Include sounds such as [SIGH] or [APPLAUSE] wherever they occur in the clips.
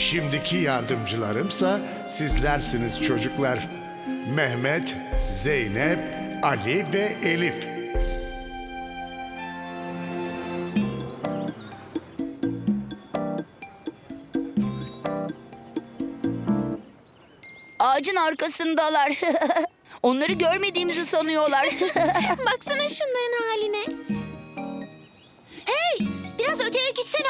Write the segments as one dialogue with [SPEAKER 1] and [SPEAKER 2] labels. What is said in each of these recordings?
[SPEAKER 1] Şimdiki yardımcılarımsa sizlersiniz çocuklar. Mehmet, Zeynep, Ali ve Elif.
[SPEAKER 2] Ağacın arkasındalar. [LAUGHS] Onları görmediğimizi sanıyorlar. [LAUGHS]
[SPEAKER 3] Baksana şunların haline. Hey! Biraz öteye gitsene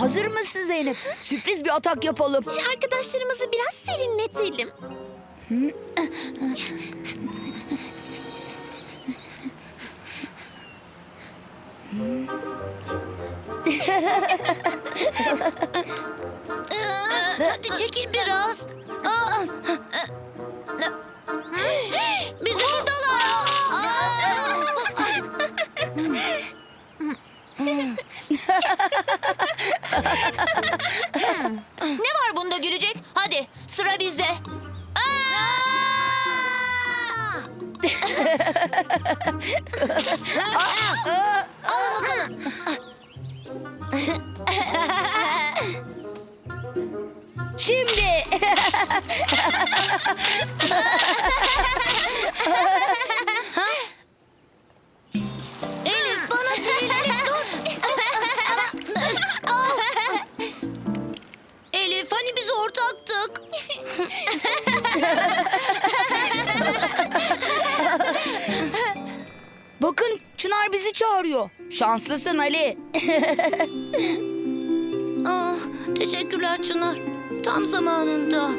[SPEAKER 2] Hazır mısın Zeynep? Sürpriz bir atak yapalım.
[SPEAKER 3] Arkadaşlarımızı biraz serinletelim. Hadi çekil biraz.
[SPEAKER 2] Şanslısın Ali. [LAUGHS]
[SPEAKER 3] Ah, teşekkürler Çınar. Tam zamanında.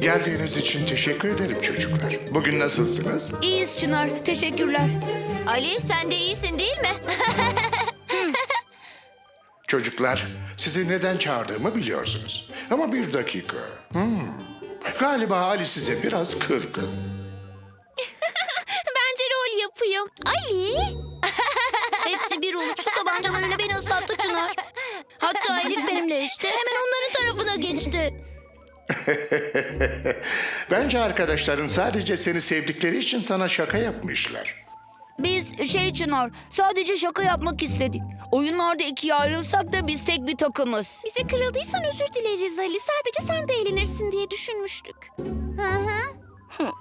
[SPEAKER 1] Geldiğiniz için teşekkür ederim çocuklar. Bugün nasılsınız?
[SPEAKER 2] İyiyiz Çınar. Teşekkürler.
[SPEAKER 3] Ali sen de iyisin değil mi? [LAUGHS]
[SPEAKER 1] Çocuklar, sizi neden çağırdığımı biliyorsunuz. Ama bir dakika. Hmm. Galiba Ali size biraz kırgın. [LAUGHS]
[SPEAKER 3] Bence rol yapıyor. Ali. [LAUGHS] Hepsi bir olup su tabancalarıyla beni ıslattı Çınar. Hatta Elif benimle işte hemen onların tarafına geçti. [LAUGHS]
[SPEAKER 1] Bence arkadaşların sadece seni sevdikleri için sana şaka yapmışlar.
[SPEAKER 2] Biz şey Çınar sadece şaka yapmak istedik. Oyunlarda ikiye ayrılsak da biz tek bir takımız.
[SPEAKER 3] Bize kırıldıysan özür dileriz Ali. Sadece sen de eğlenirsin diye düşünmüştük. Hı hı. [LAUGHS]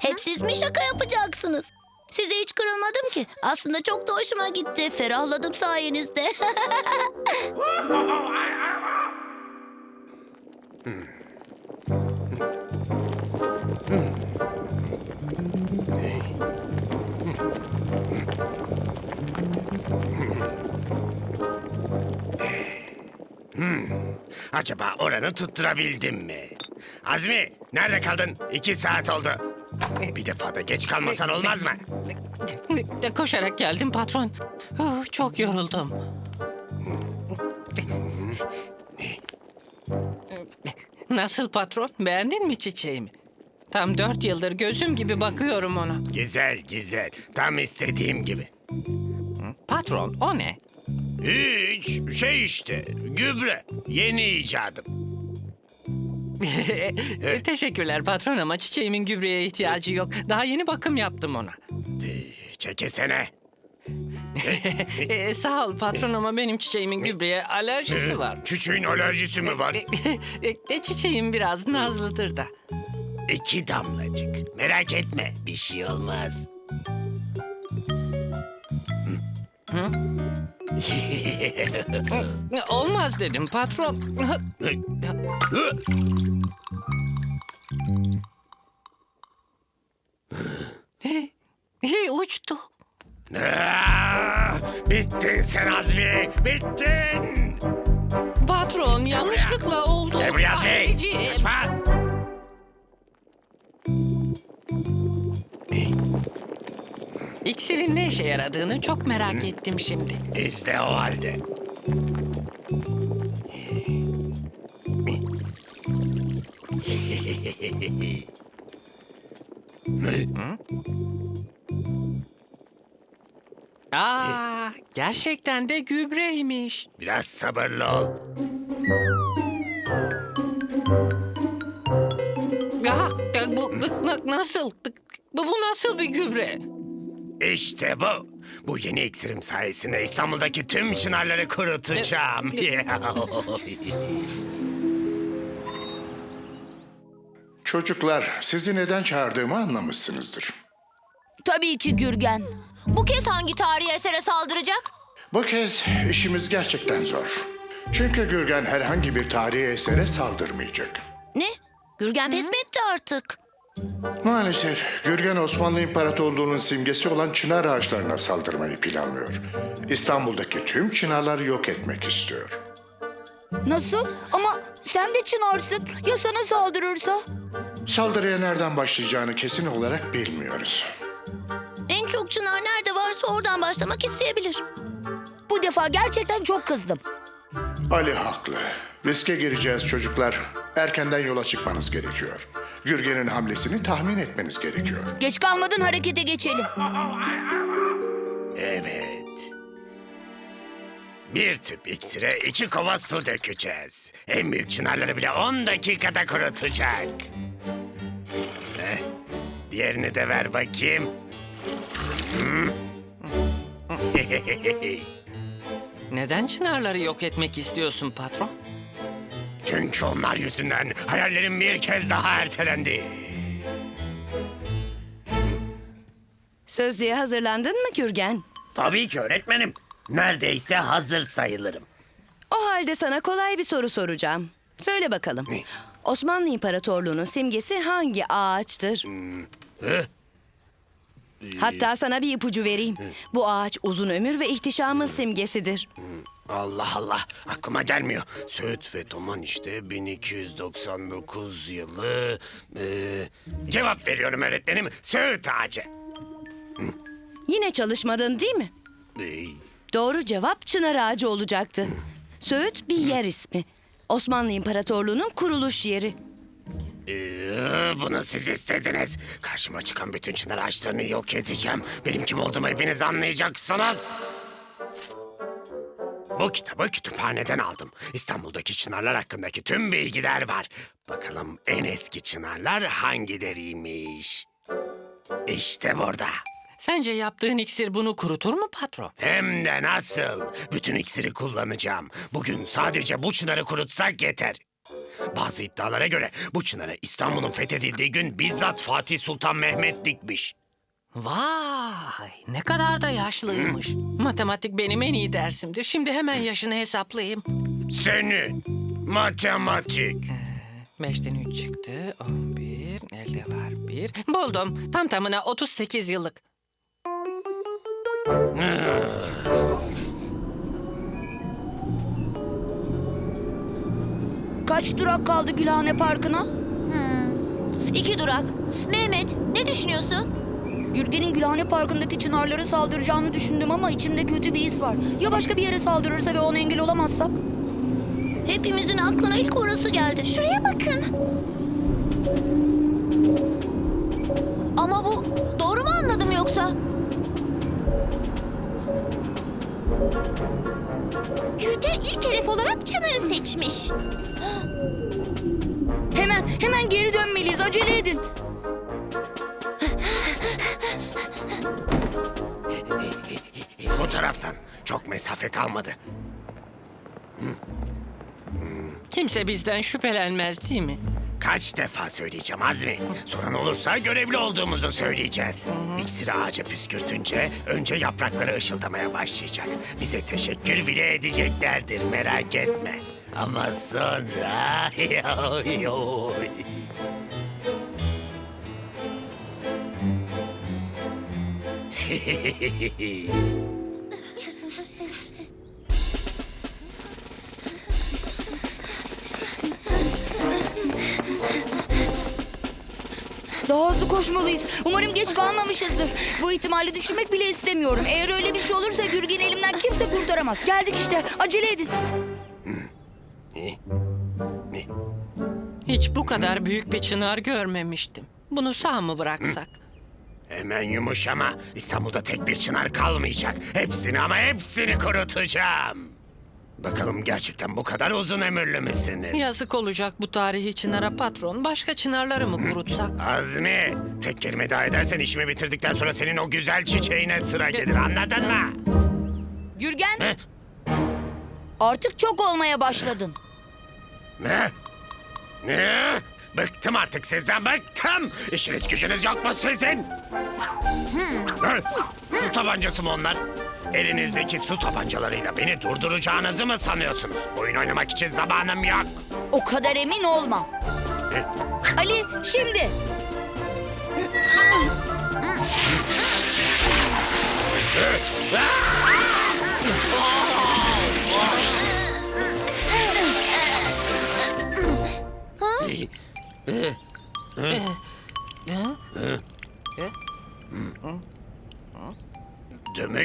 [SPEAKER 3] Hep siz mi şaka yapacaksınız? Size hiç kırılmadım ki. Aslında çok da hoşuma gitti. Ferahladım sayenizde. [LAUGHS]
[SPEAKER 4] Acaba oranı tutturabildim mi? Azmi, nerede kaldın? İki saat oldu. Bir defa da geç kalmasan olmaz mı?
[SPEAKER 5] De koşarak geldim patron. Oh, çok yoruldum. Nasıl patron? Beğendin mi çiçeğimi? Tam dört yıldır gözüm gibi bakıyorum ona.
[SPEAKER 4] Güzel, güzel. Tam istediğim gibi.
[SPEAKER 5] Patron o ne?
[SPEAKER 4] Hiç, şey işte, gübre. Yeni icadım. [LAUGHS]
[SPEAKER 5] Teşekkürler patron ama çiçeğimin gübreye ihtiyacı yok. Daha yeni bakım yaptım ona.
[SPEAKER 4] Çekesene. [LAUGHS]
[SPEAKER 5] E, sağ ol patron ama benim çiçeğimin gübreye alerjisi var.
[SPEAKER 4] Çiçeğin alerjisi mi var? [LAUGHS]
[SPEAKER 5] E, e, çiçeğim biraz nazlıdır da.
[SPEAKER 4] İki damlacık. Merak etme, bir şey olmaz. [LAUGHS]
[SPEAKER 5] Olmaz dedim patron. Hey, uçtu.
[SPEAKER 4] Ah, Bittin sen Azmi. Bittin.
[SPEAKER 5] İksirin ne işe yaradığını çok merak ettim şimdi.
[SPEAKER 4] De o halde. [LAUGHS]
[SPEAKER 5] Aa, gerçekten de gübreymiş.
[SPEAKER 4] Biraz sabırlı ol.
[SPEAKER 5] Aa, da bu na- nasıl? Bu, bu nasıl bir gübre?
[SPEAKER 4] İşte bu. Bu yeni iksirim sayesinde İstanbul'daki tüm çınarları kurutacağım. [LAUGHS]
[SPEAKER 1] Çocuklar, sizi neden çağırdığımı anlamışsınızdır.
[SPEAKER 2] Tabii ki Gürgen.
[SPEAKER 3] Bu kez hangi tarihi esere saldıracak?
[SPEAKER 1] Bu kez işimiz gerçekten zor. Çünkü Gürgen herhangi bir tarihi esere saldırmayacak.
[SPEAKER 3] Ne? Gürgen pes mi etti artık?
[SPEAKER 1] Maalesef Gürgen Osmanlı İmparatorluğu'nun simgesi olan çınar ağaçlarına saldırmayı planlıyor. İstanbul'daki tüm çınarları yok etmek istiyor.
[SPEAKER 2] Nasıl? Ama sen de çınarsın. Ya sana saldırırsa?
[SPEAKER 1] Saldırıya nereden başlayacağını kesin olarak bilmiyoruz.
[SPEAKER 3] En çok çınar nerede varsa oradan başlamak isteyebilir.
[SPEAKER 2] Bu defa gerçekten çok kızdım.
[SPEAKER 1] Ali haklı. Riske gireceğiz çocuklar. Erkenden yola çıkmanız gerekiyor. Gürgen'in hamlesini tahmin etmeniz gerekiyor.
[SPEAKER 2] Geç kalmadan harekete geçelim.
[SPEAKER 4] evet. Bir tüp iksire iki kova su dökeceğiz. En büyük çınarları bile 10 dakikada kurutacak. Heh, Diğerini de ver bakayım. Hmm. [LAUGHS]
[SPEAKER 5] Neden çınarları yok etmek istiyorsun patron?
[SPEAKER 4] Çünkü onlar yüzünden hayallerim bir kez daha ertelendi.
[SPEAKER 6] Sözlüğe hazırlandın mı Gürgen?
[SPEAKER 4] Tabii ki öğretmenim. Neredeyse hazır sayılırım.
[SPEAKER 6] O halde sana kolay bir soru soracağım. Söyle bakalım.
[SPEAKER 4] Ne?
[SPEAKER 6] Osmanlı İmparatorluğu'nun simgesi hangi ağaçtır?
[SPEAKER 4] Hı?
[SPEAKER 6] Hatta sana bir ipucu vereyim. Bu ağaç uzun ömür ve ihtişamın simgesidir.
[SPEAKER 4] Allah Allah aklıma gelmiyor. Söğüt ve Toman işte 1299 yılı. Ee, cevap veriyorum öğretmenim. Söğüt ağacı.
[SPEAKER 6] Yine çalışmadın değil mi?
[SPEAKER 4] Ee,
[SPEAKER 6] Doğru cevap çınar ağacı olacaktı. Söğüt bir yer ismi. Osmanlı İmparatorluğu'nun kuruluş yeri.
[SPEAKER 4] ee, bunu siz istediniz. Karşıma çıkan bütün çınar ağaçlarını yok edeceğim. Benim kim olduğumu hepiniz anlayacaksınız. Bu kitabı kütüphaneden aldım. İstanbul'daki çınarlar hakkındaki tüm bilgiler var. Bakalım en eski çınarlar hangileriymiş? İşte burada.
[SPEAKER 5] Sence yaptığın iksir bunu kurutur mu patron?
[SPEAKER 4] Hem de nasıl? Bütün iksiri kullanacağım. Bugün sadece bu çınarı kurutsak yeter. Bazı iddialara göre bu çınarı İstanbul'un fethedildiği gün bizzat Fatih Sultan Mehmet dikmiş.
[SPEAKER 5] Vay ne kadar da yaşlıymış. [CLEARS THROAT] Matematik benim en iyi dersimdir. Şimdi hemen yaşını hesaplayayım.
[SPEAKER 4] Senin matematik.
[SPEAKER 5] Beşten üç çıktı. On bir. Elde var bir. Buldum. Tam tamına 38 yıllık. [SIGHS]
[SPEAKER 2] Kaç durak kaldı Gülhane Parkı'na?
[SPEAKER 3] İki durak. Mehmet ne düşünüyorsun?
[SPEAKER 2] Gürgen'in Gülhane Parkı'ndaki çınarlara saldıracağını düşündüm ama içimde kötü bir his var. Ya başka bir yere saldırırsa ve ona engel olamazsak?
[SPEAKER 3] Hepimizin aklına ilk orası geldi. Şuraya bakın. Ama bu doğru mu anladım yoksa? Gürgen ilk hedef olarak Çınar'ı seçmiş.
[SPEAKER 2] Hemen, hemen geri dönmeliyiz. Acele edin.
[SPEAKER 4] Taraftan çok mesafe kalmadı.
[SPEAKER 5] Kimse bizden şüphelenmez değil mi?
[SPEAKER 4] Kaç defa söyleyeceğim Azmi? Soran olursa görevli olduğumuzu söyleyeceğiz. İksiri ağaca püskürtünce önce yaprakları ışıldamaya başlayacak. Bize teşekkür bile edeceklerdir merak etme. Ama sonra... [LAUGHS]
[SPEAKER 2] Daha hızlı koşmalıyız. Umarım geç kalmamışızdır. Bu ihtimali düşünmek bile istemiyorum. Eğer öyle bir şey olursa Gürgen'i elimden kimse kurtaramaz. Geldik işte. Acele edin.
[SPEAKER 4] Ne? Ne?
[SPEAKER 5] Hiç bu kadar büyük bir çınar görmemiştim. Bunu sağ mı bıraksak?
[SPEAKER 4] Hemen yumuşama. İstanbul'da tek bir çınar kalmayacak. Hepsini ama hepsini kurutacağım. Bakalım gerçekten bu kadar uzun ömürlü müsünüz?
[SPEAKER 5] Yazık olacak bu tarihi çınara patron. Başka çınarları mı kurutsak? [LAUGHS]
[SPEAKER 4] Azmi, tek kelime daha edersen işimi bitirdikten sonra senin o güzel çiçeğine sıra gelir anladın mı?
[SPEAKER 2] Gürgen
[SPEAKER 4] Ne?
[SPEAKER 2] artık çok olmaya başladın.
[SPEAKER 4] Ne? Ne? Bıktım artık sizden bıktım. İşiniz gücünüz yok mu sizin? Ne? Su tabancası mı onlar? Elinizdeki su tabancalarıyla beni durduracağınızı mı sanıyorsunuz? Oyun oynamak için zamanım yok.
[SPEAKER 2] O kadar emin olma. Ali şimdi.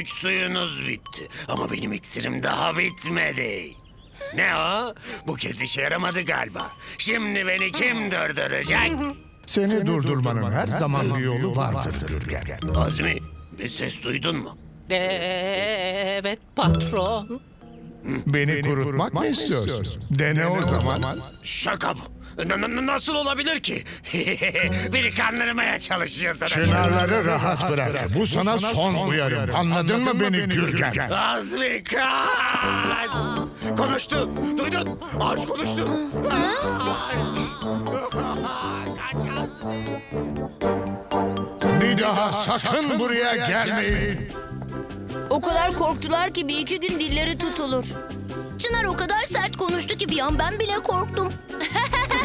[SPEAKER 4] Demek suyunuz bitti. Ama benim iksirim daha bitmedi. Ne o? Bu kez işe yaramadı galiba. Şimdi beni kim durduracak? [LAUGHS]
[SPEAKER 1] Seni durdurmanın her zaman bir yolu vardır Gürgen.
[SPEAKER 4] Azmi, bir ses duydun mu?
[SPEAKER 5] Evet patron.
[SPEAKER 1] Beni kurutmak mı istiyorsun? Dene o zaman.
[SPEAKER 4] Şaka bu. N- n- nasıl olabilir ki? [LAUGHS] Biri kandırmaya çalışıyor sana.
[SPEAKER 1] Çınarları rahat bırak. Bu sana son uyarım. Anladın mı beni Gürgen?
[SPEAKER 4] Azmi kaç! Konuştu. Duydun. Ağaç konuştu. Kaç Azmi.
[SPEAKER 1] Bir daha sakın buraya gelmeyin.
[SPEAKER 2] O kadar korktular ki bir iki gün dilleri tutulur.
[SPEAKER 3] Çınar o kadar sert konuştu ki bir an ben bile korktum.